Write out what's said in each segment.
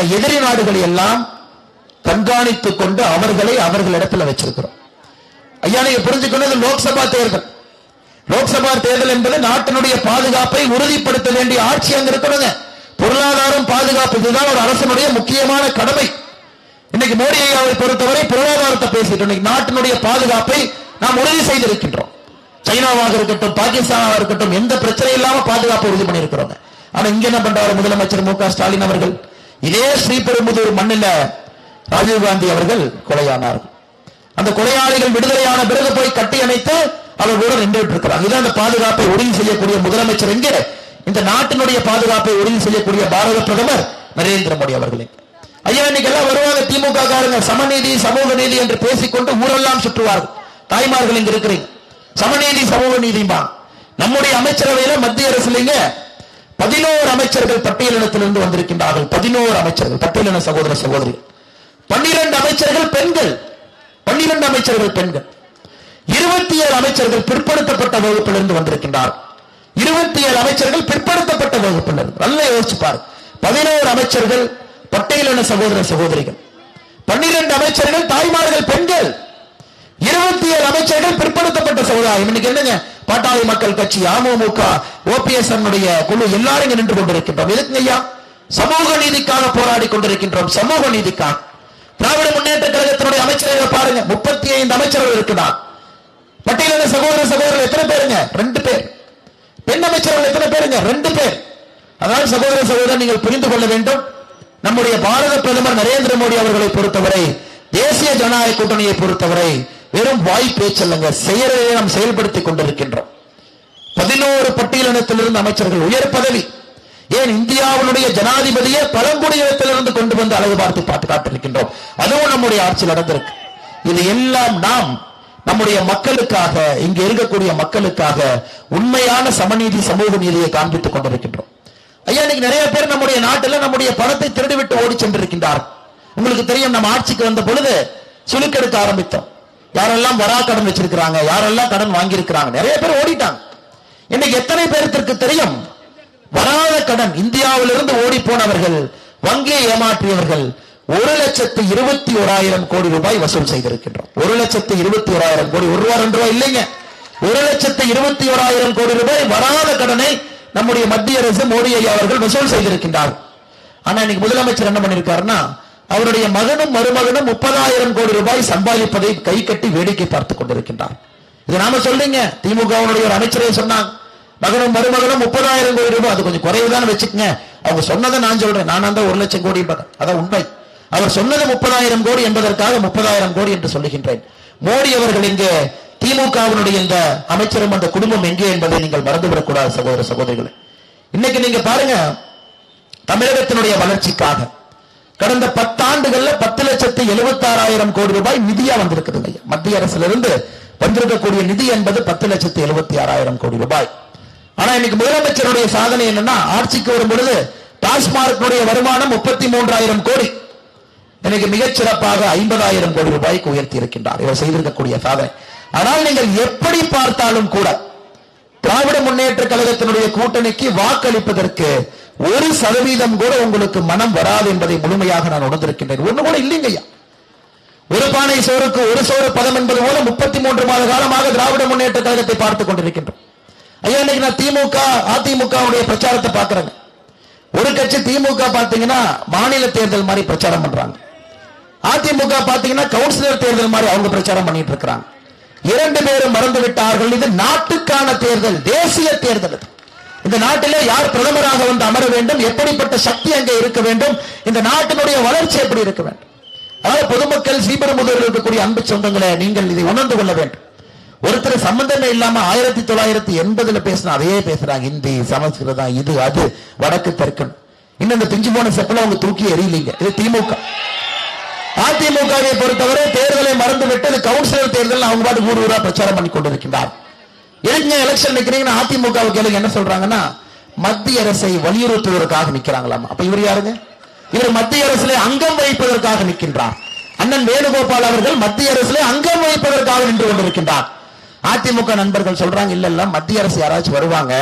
எதிரி நாடுகளை எல்லாம் கண்காணித்துக் கொண்டு அவர்களை அவர்களிடத்தில் வச்சிருக்கிறோம். ஐயா நீங்க புரிஞ்சுக்கணும் லோக்சபா தேர்தல். லோக்சபா தேர்தல் என்பது நாட்டினுடைய பாதுகாப்பை உறுதிப்படுத்த வேண்டிய ஆட்சி அங்க இருக்கணுங்க. பொருளாதாரம் பாதுகாப்பு இதுதான் ஒரு அரசனுடைய முக்கியமான கடமை. இன்னைக்கு மோடி ஐயாவை பொறுத்தவரை பொருளாதாரத்தை பேசிட்டு இன்னைக்கு நாட்டினுடைய பாதுகாப்பை நாம் உறுதி செய்திருக்கின்றோம். சைனாவாக இருக்கட்டும் பாகிஸ்தானாக இருக்கட்டும் எந்த பிரச்சனை இல்லாம பாதுகாப்பு உறுதி பண்ணியிருக்கிறோம் ஆனா இங்க என்ன பண்றாரு முதலமைச்சர் மு ஸ்டாலின் அவர்கள்? இதே ஸ்ரீபெரும்புதூர் மண்ணில் ராஜீவ்காந்தி அவர்கள் கொலையானார்கள் அந்த கொலையாளிகள் விடுதலையான பிறகு போய் கட்டி அணைத்து அவர்களோடு நின்றுட்டு இருக்கிறாங்க இதுதான் அந்த பாதுகாப்பை உறுதி செய்யக்கூடிய முதலமைச்சர் எங்கே இந்த நாட்டினுடைய பாதுகாப்பை உறுதி செய்யக்கூடிய பாரத பிரதமர் நரேந்திர மோடி அவர்களே. ஐயா இன்னைக்கு எல்லாம் வருவாங்க திமுக காரங்க. சமநீதி சமூக நீதி என்று பேசிக்கொண்டு ஊரெல்லாம் சுற்றுவார்கள். தாய்மார்கள் இங்க இருக்கிறீங்க. சமநீதி சமூக நீதிமா நம்முடைய அமைச்சரவையில மத்திய அரசுலங்க பதினோரு அமைச்சர்கள் பட்டியலினத்திலிருந்து வந்திருக்கின்றார்கள். பதினோரு அமைச்சர்கள் பட்டியலின சகோதர சகோதரி பன்னிரண்டு அமைச்சர்கள் பெண்கள். பன்னிரண்டு அமைச்சர்கள் பெண்கள். இருபத்தி ஏழு அமைச்சர்கள் பிற்படுத்தப்பட்ட வகுப்பிலிருந்து வந்திருக்கின்றார். இருபத்தி ஏழு அமைச்சர்கள் பிற்படுத்தப்பட்ட வகுப்பினர் நல்ல யோசிச்சுப்பார் பதினோரு அமைச்சர்கள் பட்டியலின சகோதர சகோதரிகள். பன்னிரண்டு அமைச்சர்கள் தாய்மார்கள் பெண்கள். இருபத்தி ஏழு அமைச்சர்கள் பிற்படுத்தப்பட்ட சமுதாயம். இன்னைக்கு என்னங்க? பாட்டாளி மக்கள் கட்சி அமமுக ஓபிஎஸ் குழு எல்லாரும் இங்க நின்று கொண்டிருக்கின்றோம். எதுக்குங்க ஐயா? சமூக நீதிக்காக போராடி கொண்டிருக்கின்றோம். சமூக நீதிக்காக. திராவிட முன்னேற்ற கழகத்தினுடைய அமைச்சரவை பாருங்க. முப்பத்தி ஐந்து அமைச்சர்கள் இருக்குதான். பட்டியலின சகோதர சகோதரர் எத்தனை பேருங்க? ரெண்டு பேர். பெண் அமைச்சர்கள் எத்தனை பேருங்க? ரெண்டு பேர். அதாவது சகோதர சகோதரர் நீங்கள் புரிந்து கொள்ள வேண்டும். நம்முடைய பாரத பிரதமர் நரேந்திர மோடி அவர்களை பொறுத்தவரை தேசிய ஜனநாயக கூட்டணியை பொறுத்தவரை வெறும் வாய் பேச்சல்லங்க செயலை நாம் செயல்படுத்திக் கொண்டிருக்கின்றோம். பதினோரு பட்டியலினத்திலிருந்து அமைச்சர்கள் உயர் பதவி. ஏன் இந்தியாவினுடைய ஜனாதிபதியே பழங்குடியினத்திலிருந்து கொண்டு வந்து அழகு பார்த்து பார்த்து காட்டிருக்கின்றோம் அதுவும் நம்முடைய ஆட்சி நடந்திருக்கு. இது எல்லாம் நாம் நம்முடைய மக்களுக்காக இங்க இருக்கக்கூடிய மக்களுக்காக உண்மையான சமநீதி சமூக நீதியை காண்பித்துக் கொண்டிருக்கின்றோம். ஐயா இன்னைக்கு நிறைய பேர் நம்முடைய நாட்டில் நம்முடைய பணத்தை திருடிவிட்டு ஓடி சென்றிருக்கின்றார் உங்களுக்கு தெரியும் நம்ம ஆட்சிக்கு வந்த பொழுது சுலுக்கெடுக்க ஆரம்பித்தோம். யாரெல்லாம் வரா கடன் வச்சிருக்கிறாங்க யாரெல்லாம் கடன் வாங்கியிருக்கிறாங்க நிறைய பேர் ஓடிட்டாங்க. இன்னைக்கு எத்தனை பேருக்கு தெரியும்? வராத கடன் இந்தியாவிலிருந்து ஓடி போனவர்கள் வங்கியை ஏமாற்றியவர்கள் ஒரு லட்சத்து இருபத்தி ஓராயிரம் கோடி ரூபாய் வசூல் செய்திருக்கின்றோம். ஒரு லட்சத்து இருபத்தி ஓராயிரம் கோடி ஒரு ரூபா ரெண்டு ரூபாய் இல்லைங்க. ஒரு லட்சத்து இருபத்தி ஓராயிரம் கோடி ரூபாய் வராத கடனை நம்முடைய மத்திய அரசு மோடி ஐயா அவர்கள் வசூல் செய்திருக்கின்றார். ஆனா இன்னைக்கு முதலமைச்சர் என்ன பண்ணிருக்காருன்னா அவருடைய மகனும் மருமகனும் முப்பதாயிரம் கோடி ரூபாய் சம்பாதிப்பதை கை கட்டி வேடிக்கை பார்த்துக் கொண்டிருக்கின்றார் இது நாம சொல்றீங்க. திமுகவினுடைய ஒரு அமைச்சரே சொன்னாங்க மகனும் மருமகனும் முப்பதாயிரம் கோடி ரூபாய். அது கொஞ்சம் குறைவுதான் வச்சுக்கங்க. அவங்க சொன்னதை நான் சொல்றேன். நான் அந்த ஒரு லட்சம் கோடி அதான் உண்மை. அவர் சொன்னது முப்பதாயிரம் கோடி என்பதற்காக முப்பதாயிரம் கோடி என்று சொல்லுகின்றேன். மோடி அவர்கள் இங்கே திமுகவினுடைய இந்த அமைச்சரும் அந்த குடும்பம் எங்கே என்பதை நீங்கள் மறந்துவிடக்கூடாது சகோதர சகோதரிகளை. இன்னைக்கு நீங்க பாருங்க தமிழகத்தினுடைய வளர்ச்சிக்காக கடந்த பத்தாண்டுகள்ல பத்து லட்சத்து எழுபத்தாறாயிரம் கோடி ரூபாய் நிதியா வந்திருக்குதுங்க மத்திய அரசுல இருந்து வந்திருக்கக்கூடிய நிதி என்பது பத்து லட்சத்து எழுபத்தி ஆறாயிரம் கோடி ரூபாய். ஆனா இன்னைக்கு முதலமைச்சருடைய சாதனை என்னன்னா ஆட்சிக்கு வரும் பொழுது டாஸ்மார்க்குடைய வருமானம் முப்பத்தி மூன்றாயிரம் கோடி. எனக்கு மிகச்சிறப்பாக ஐம்பதாயிரம் கோடி ரூபாய்க்கு உயர்த்தி இருக்கின்றார் இவர் செய்திருக்கக்கூடிய சாதனை. ஆனால் நீங்கள் எப்படி பார்த்தாலும் கூட திராவிட முன்னேற்ற கழகத்தினுடைய கூட்டணிக்கு வாக்களிப்பதற்கு ஒரு சதவீதம் கூட உங்களுக்கு மனம் வராது என்பதை முழுமையாக நான் உணர்ந்திருக்கின்றேன். ஒண்ணு கூட இல்லைங்கய்யா ஒரு பானை சோறுக்கு ஒரு சோறு பதம் என்பது போல முப்பத்தி மூன்று மாத காலமாக திராவிட முன்னேற்ற கழகத்தை பார்த்துக் கொண்டிருக்கின்றோம். ஐயா இன்னைக்கு நான் திமுக அதிமுகவுடைய பிரச்சாரத்தை பார்க்கிறேங்க. ஒரு கட்சி திமுக பாத்தீங்கன்னா மாநில தேர்தல் மாதிரி பிரச்சாரம் பண்றாங்க. அதிமுக பாத்தீங்கன்னா கவுன்சிலர் தேர்தல் மாதிரி அவங்க பிரச்சாரம் பண்ணிட்டு இருக்கிறாங்க. இரண்டு பேரும் மறந்து விட்டார்கள் இது நாட்டுக்கான தேர்தல் தேசிய தேர்தல் இது. இந்த நாட்டிலே யார் பிரதமராக வந்து அமர வேண்டும் எப்படிப்பட்ட சக்தி அங்கே இருக்க வேண்டும் இந்த நாட்டினுடைய வளர்ச்சி எப்படி இருக்க வேண்டும்? அதாவது பொதுமக்கள் ஸ்ரீபெரும்புதூரில் இருக்கக்கூடிய அன்பு சொந்தங்களை நீங்கள் இதை உணர்ந்து கொள்ள வேண்டும். ஒருத்தர் சம்பந்தமே இல்லாம ஆயிரத்தி தொள்ளாயிரத்தி எண்பதுல பேசினா அதையே பேசுறாங்க. ஹிந்தி சமஸ்கிருதம் இது அது வடக்கு தெற்கு இன்னும் இந்த பிஞ்சு போன செப்பல அவங்க தூக்கி எறியலீங்க. இது திமுக. அதிமுகவை பொறுத்தவரை தேர்தலை மறந்து விட்டு கவுன்சிலர் தேர்தல் அவங்க பாட்டு ஊர் ஊரா பிரச்சாரம் பண்ணி கொண்டிருக்கின்றார் எதுங்க எலெக்ஷன் நிக்கிறீங்கன்னா அதிமுக கேளுங்க என்ன சொல்றாங்கன்னா மத்திய அரசை வலியுறுத்துவதற்காக நிக்கிறாங்களாம். அப்ப இவர் யாருங்க? இவர் மத்திய அரசுல அங்கம் வகிப்பதற்காக நிற்கின்றார். அண்ணன் வேணுகோபால் அவர்கள் மத்திய அரசுல அங்கம் வகிப்பதற்காக நின்று கொண்டிருக்கின்றார். அதிமுக நண்பர்கள் சொல்றாங்க இல்ல இல்ல மத்திய அரசு யாராச்சும் வருவாங்க.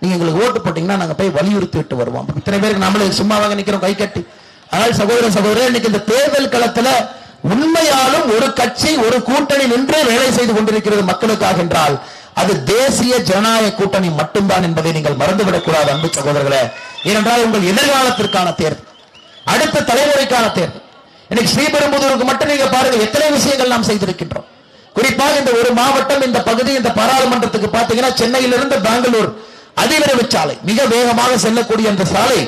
நீங்க எங்களுக்கு ஓட்டு போட்டீங்கன்னா நாங்க போய் வலியுறுத்தி விட்டு வருவோம் இத்தனை பேருக்கு நம்மளே சும்மாவாங்க நிக்கிறோம் கை கட்டி. ஆனால் சகோதர சகோதரர் இன்னைக்கு இந்த தேர்தல் களத்துல உண்மையாலும் ஒரு கட்சி ஒரு கூட்டணி நின்று வேலை செய்து கொண்டிருக்கிறது மக்களுக்காக என்றால் அது தேசிய ஜனநாயக கூட்டணி மட்டும்தான் என்பதை நீங்கள் மறந்துவிடக் கூடாது அன்பு சகோதரர்களே. ஏனென்றால் உங்கள் எதிர்காலத்திற்கான தேர்வு அடுத்த தலைமுறைக்கான தேர்வு. இன்னைக்கு ஸ்ரீபெரும்புதூருக்கு மட்டும் நீங்க பாருங்க எத்தனை விஷயங்கள் நாம் செய்திருக்கின்றோம். குறிப்பாக இந்த ஒரு மாவட்டம் இந்த பகுதி இந்த பாராளுமன்றத்துக்கு பாத்தீங்கன்னா சென்னையிலிருந்து பெங்களூர் அதிவிரைவு சாலை மிக வேகமாக செல்லக்கூடிய அந்த சாலை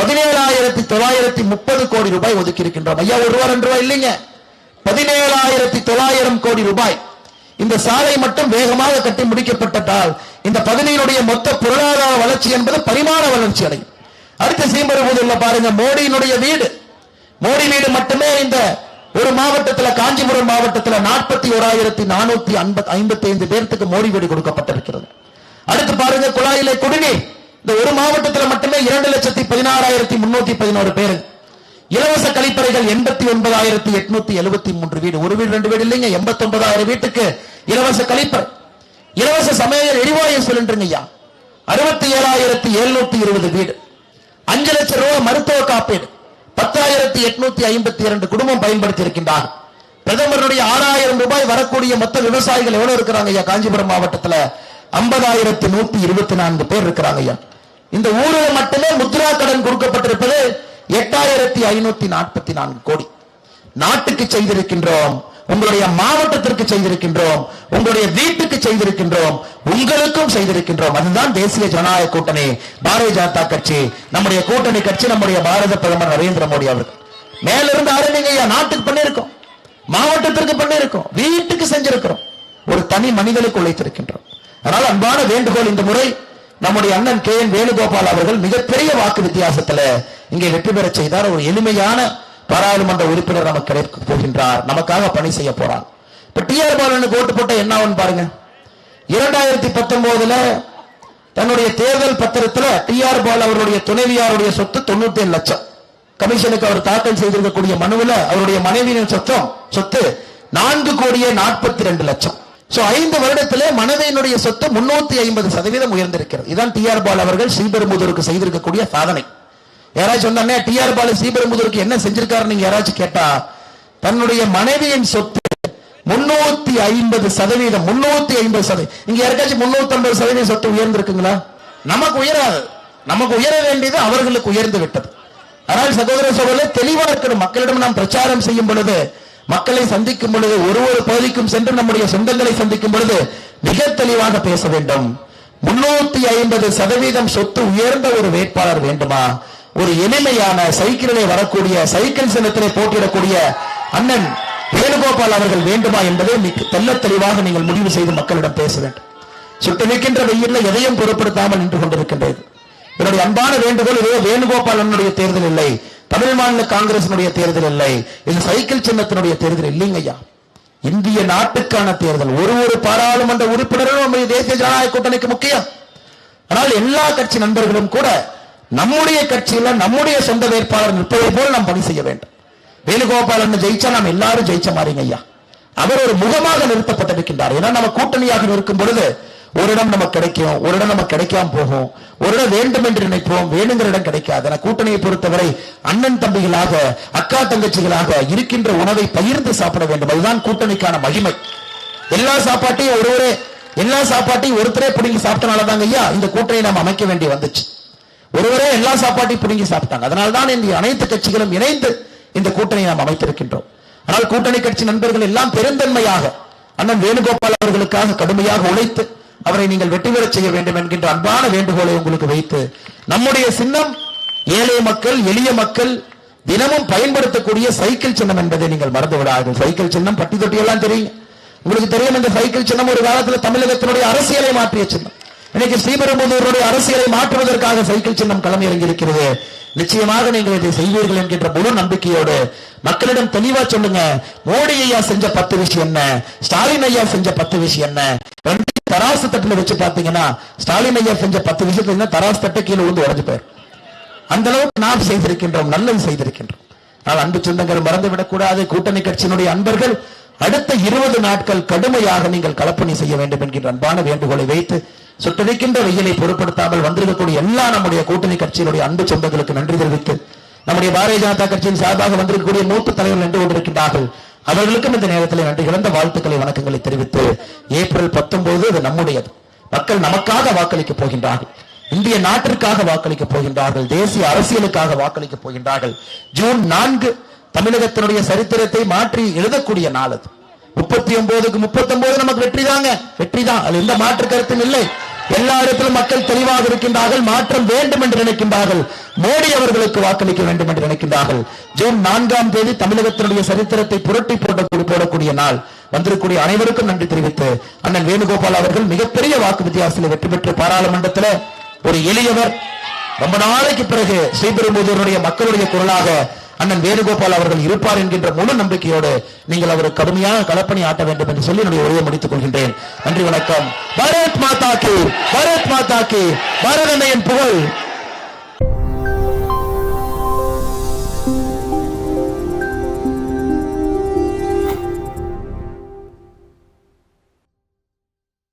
பதினேழாயிரத்தி தொள்ளாயிரத்தி முப்பது கோடி ரூபாய் ஒதுக்கி இருக்கின்றோம் ஐயா ஒரு ரூபாய் ரெண்டு ரூபாய் இல்லைங்க. பதினேழாயிரத்தி தொள்ளாயிரம் கோடி ரூபாய். இந்த சாலை மட்டும் வேகமாக கட்டி முடிக்கப்பட்டதால் இந்த பகுதியினுடைய மொத்த பொருளாதார வளர்ச்சி என்பது பரிமாண வளர்ச்சி அடையும். அடுத்த சீம்பருவதில் பாருங்க மோடியினுடைய வீடு. மோடி வீடு மட்டுமே இந்த ஒரு மாவட்டத்தில் காஞ்சிபுரம் மாவட்டத்தில் நாற்பத்தி ஓராயிரத்தி நானூத்தி ஐம்பத்தி ஐந்து பேர்த்துக்கு மோடி வீடு கொடுக்கப்பட்டிருக்கிறது. அடுத்து பாருங்க குழாயில குடிநீர். இந்த ஒரு மாவட்டத்தில் மட்டுமே இரண்டு லட்சத்தி பதினாறாயிரத்தி முன்னூத்தி பதினோரு பேரு. இலவச கழிப்பறைகள் எண்பத்தி ஒன்பதாயிரத்தி எட்நூத்தி எழுபத்தி மூன்று வீடு. ஒரு வீடு ரெண்டு வீடு இல்லைங்க எண்பத்தி ஒன்பதாயிரம் வீட்டுக்கு இலவச கழிப்பறை இலவச சமையல் எரிவாயு சிலிண்டருங்க ஐயா. அறுபத்தி ஏழாயிரத்தி எழுநூத்தி இருபது வீடு. அஞ்சு லட்சம் ரூபாய் மருத்துவ காப்பீடு. பத்தாயிரத்தி எட்நூத்தி ஐம்பத்தி இரண்டு குடும்பம் பயன்படுத்தி இருக்கின்றார் பிரதமருடைய ஆறாயிரம் ரூபாய் வரக்கூடிய மொத்த விவசாயிகள் எவ்வளவு இருக்கிறாங்க ஐயா? காஞ்சிபுரம் மாவட்டத்துல ஐம்பதாயிரத்தி நூத்தி இருபத்தி நான்கு பேர் இருக்கிறாங்க ஐயா. இந்த ஊரில் மட்டுமே முத்ரா கடன் கொடுக்கப்பட்டிருப்பது எட்டாயிரத்தி ஐநூத்தி நாற்பத்தி நான்கு கோடி. நாட்டுக்கு செய்திருக்கின்றோம் உங்களுடைய மாவட்டத்திற்கு செய்திருக்கின்றோம் உங்களுடைய வீட்டுக்கு செய்திருக்கின்றோம் உங்களுக்கும் செய்திருக்கின்றோம். அதுதான் தேசிய ஜனநாயக கூட்டணி பாரதிய ஜனதா கட்சி. நம்முடைய கூட்டணி கட்சி நம்முடைய பாரத பிரதமர் நரேந்திர மோடி அவர்கள். மேலிருந்து ஆரம்பிங்க நாட்டுக்கு பண்ணிருக்கோம் மாவட்டத்திற்கு பண்ணிருக்கோம் வீட்டுக்கு செஞ்சிருக்கிறோம். ஒரு தனி மனிதனுக்கு உழைத்திருக்கின்றோம். அதனால் அன்பான வேண்டுகோள் இந்த முறை நம்முடைய அண்ணன் கே என் வேணுகோபால் அவர்கள் மிகப்பெரிய வாக்கு வித்தியாசத்துல இங்கே வெற்றி பெற செய்தார். ஒரு எளிமையான பாராளுமன்ற உறுப்பினர் நமக்கு கிடைக்க போகின்றார். நமக்காக பணி செய்ய போறார் இப்ப டி ஆர் பாலனுக்கு ஓட்டு போட்ட என்ன ஆகும் பாருங்க. இரண்டாயிரத்தி பத்தொன்பதுல தன்னுடைய தேர்தல் பத்திரத்துல டி ஆர் பால் அவருடைய துணைவியாருடைய சொத்து தொண்ணூத்தி ஏழு லட்சம். கமிஷனுக்கு அவர் தாக்கல் செய்திருக்கக்கூடிய மனுவில் அவருடைய மனைவியின் சொத்தம் சொத்து நான்கு கோடியே நாற்பத்தி ரெண்டு லட்சம். சோ ஐந்து வருடத்திலே மனைவியினுடைய சொத்து முன்னூத்தி ஐம்பது சதவீதம் உயர்ந்திருக்கிறது. இதான் டி ஆர் பால் அவர்கள் ஸ்ரீபெரும்புதூருக்கு செய்திருக்கக்கூடிய சாதனை. யாராச்சும் சொன்னானே டிஆர் பாலு சீபெரும்புதூருக்கு என்ன செஞ்சிருக்காரு நீங்க யாராச்சும் கேட்டா தன்னுடைய மனைவியின் சொத்து முன்னூத்தி ஐம்பது சதவீதம் முன்னூத்தி ஐம்பது சதவீதம் இங்க யாருக்காச்சும் முன்னூத்தி ஐம்பது சதவீதம் சொத்து உயர்ந்திருக்குங்களா? நமக்கு உயராது. நமக்கு உயர வேண்டியது அவர்களுக்கு உயர்ந்து விட்டது. ஆனால் சகோதர சகோதரே தெளிவா இருக்கணும். மக்களிடம் நாம் பிரச்சாரம் செய்யும் பொழுது மக்களை சந்திக்கும் பொழுது ஒரு ஒரு பகுதிக்கும் சென்று நம்முடைய சொந்தங்களை சந்திக்கும் பொழுது மிக தெளிவாக பேச வேண்டும். முன்னூத்தி ஐம்பது சதவீதம் சொத்து உயர்ந்த ஒரு வேட்பாளர் வேண்டுமா? ஒரு எளிமையான சைக்கிளிலே வரக்கூடிய சைக்கிள் சின்னத்திலே போட்டியிடக்கூடிய அண்ணன் வேணுகோபால் அவர்கள் வேண்டுமா என்பதை தெல்ல தெளிவாக நீங்கள் முடிவு செய்து மக்களிடம் பேச வேண்டும். சுட்டு நிற்கின்ற வெயில்ல எதையும் பொருட்படுத்தாமல் நின்று கொண்டிருக்கின்றது. என்னுடைய அன்பான வேண்டுகோள் இதோ வேணுகோபால் தேர்தல் இல்லை. தமிழ் மாநில காங்கிரசினுடைய தேர்தல் இல்லை. இது சைக்கிள் சின்னத்தினுடைய தேர்தல் இல்லைங்கய்யா இந்திய நாட்டுக்கான தேர்தல். ஒரு ஒரு பாராளுமன்ற உறுப்பினரும் நம்முடைய தேசிய ஜனநாயக கூட்டணிக்கு முக்கியம். ஆனால் எல்லா கட்சி நண்பர்களும் கூட நம்முடைய கட்சியில நம்முடைய சொந்த வேட்பாளர் நிற்பதை போல் நாம் பணி செய்ய வேண்டும். வேணுகோபாலன் ஜெயிச்சா நாம் எல்லாரும் ஜெயிச்ச மாதிரிங்க ஐயா. அவர் ஒரு முகமாக நிறுத்தப்பட்டிருக்கின்றார். ஏன்னா நம்ம கூட்டணியாக இருக்கும் பொழுது ஒரு இடம் நமக்கு கிடைக்கும் ஒரு இடம் நமக்கு கிடைக்காம போகும். ஒரு இடம் வேண்டும் என்று நினைப்போம் வேணுங்கிற இடம் கிடைக்காது. கூட்டணியை பொறுத்தவரை அண்ணன் தம்பிகளாக அக்கா தங்கச்சிகளாக இருக்கின்ற உணவை பகிர்ந்து சாப்பிட வேண்டும். அதுதான் கூட்டணிக்கான மகிமை. எல்லா சாப்பாட்டையும் ஒருவரே எல்லா சாப்பாட்டையும் ஒருத்தரே பிடிங்கி சாப்பிட்டனாலதாங்க ஐயா இந்த கூட்டணியை நாம் அமைக்க வேண்டி வந்துச்சு. ஒருவரே எல்லா சாப்பாட்டையும் பிடுங்கி சாப்பிட்டாங்க. அதனால்தான் இந்த அனைத்து கட்சிகளும் இணைந்து இந்த கூட்டணியை நாம் அமைத்திருக்கின்றோம். ஆனால் கூட்டணி கட்சி நண்பர்கள் எல்லாம் பெருந்தன்மையாக அண்ணன் வேணுகோபால் அவர்களுக்காக கடுமையாக உழைத்து அவரை நீங்கள் வெற்றி பெறச் செய்ய வேண்டும் என்கின்ற அன்பான வேண்டுகோளை உங்களுக்கு வைத்து நம்முடைய சின்னம் ஏழை மக்கள் எளிய மக்கள் தினமும் பயன்படுத்தக்கூடிய சைக்கிள் சின்னம் என்பதை நீங்கள் மறந்து விடாதீர்கள் சைக்கிள் சின்னம் பட்டி தொட்டி எல்லாம் தெரியும். உங்களுக்கு தெரியும் இந்த சைக்கிள் சின்னம் ஒரு காலத்துல தமிழகத்தினுடைய அரசியலை மாற்றிய சின்னம். இன்னைக்கு ஸ்ரீபெரும்புதூருடைய அரசியலை மாற்றுவதற்காக சைக்கிள் சின்னம் களம் இறங்கி இருக்கிறது நிச்சயமாக நீங்கள் இதை செய்வீர்கள் என்கின்ற முழு நம்பிக்கையோடு மக்களிடம் தெளிவா சொல்லுங்க. மோடி ஐயா செஞ்ச பத்து விஷயம் என்ன? ஸ்டாலின் ஐயா செஞ்ச பத்து விஷயம் என்ன? ரெண்டு தராசு தட்டுல வச்சு பாத்தீங்கன்னா ஸ்டாலின் ஐயா செஞ்ச பத்து விஷயத்துல தராசு தட்டை கீழே வந்து உடஞ்சு போயிரும். அந்த அளவுக்கு நாம் செய்திருக்கின்றோம் நல்லது செய்திருக்கின்றோம். ஆனால் அன்பு சொந்தங்கள் மறந்துவிடக் கூடாது கூட்டணி கட்சியினுடைய அன்பர்கள் அடுத்த இருபது நாட்கள் கடுமையாக நீங்கள் கலப்பணி செய்ய வேண்டும் என்கின்ற அன்பான வேண்டுகோளை வைத்து சுட்டரிக்கின்ற வெயிலை பொருட்படுத்தாமல் வந்திருக்கக்கூடிய எல்லா நம்முடைய கூட்டணி கட்சியினுடைய அன்பு சொந்தங்களுக்கு நன்றி தெரிவித்து நம்முடைய பாரதிய ஜனதா கட்சியின் சார்பாக வந்திருக்கக்கூடிய மூத்த தலைவர்கள் நின்று கொண்டிருக்கின்றார்கள். அவர்களுக்கும் இந்த நேரத்தில் நன்றி கிடந்த வாழ்த்துக்களை வணக்கங்களை தெரிவித்து ஏப்ரல் பத்தொன்பது அது நம்முடையது. மக்கள் நமக்காக வாக்களிக்க போகின்றார்கள். இந்திய நாட்டிற்காக வாக்களிக்க போகின்றார்கள். தேசிய அரசியலுக்காக வாக்களிக்க போகின்றார்கள். ஜூன் நான்கு தமிழகத்தினுடைய சரித்திரத்தை மாற்றி எழுதக்கூடிய நாள் அது. முப்பத்தி ஒன்பதுக்கு முப்பத்தி ஒன்பது நமக்கு வெற்றி தாங்க. வெற்றி தான். அது எந்த மாற்று கருத்தும் இல்லை. எல்லா இடத்திலும் மக்கள் தெளிவாக இருக்கின்றார்கள். மாற்றம் வேண்டும் என்று நினைக்கின்றார்கள். மோடி அவர்களுக்கு வாக்களிக்க வேண்டும் என்று நினைக்கின்றார்கள். ஜூன் நான்காம் தேதி தமிழகத்தினுடைய சரித்திரத்தை புரட்டி போட்ட போடக்கூடிய நாள். வந்திருக்கூடிய அனைவருக்கும் நன்றி தெரிவித்து அண்ணன் வேணுகோபால் அவர்கள் மிகப்பெரிய வாக்கு வித்தியாசத்தில் வெற்றி பெற்று பாராளுமன்றத்தில் ஒரு எளியவர். ரொம்ப நாளைக்கு பிறகு ஸ்ரீபெரும்புதூருடைய மக்களுடைய குரலாக அண்ணன் வேணுகோபால் அவர்கள் இருப்பார் என்கின்ற முழு நம்பிக்கையோடு நீங்கள் அவருக்கு கடுமையான களப்பணி ஆட்ட வேண்டும் என்று சொல்லி என்னுடைய உரையை முடித்துக் கொள்கின்றேன். நன்றி வணக்கம். பாரத் மாதா கி பாரத் மாதா கி. புகழ்.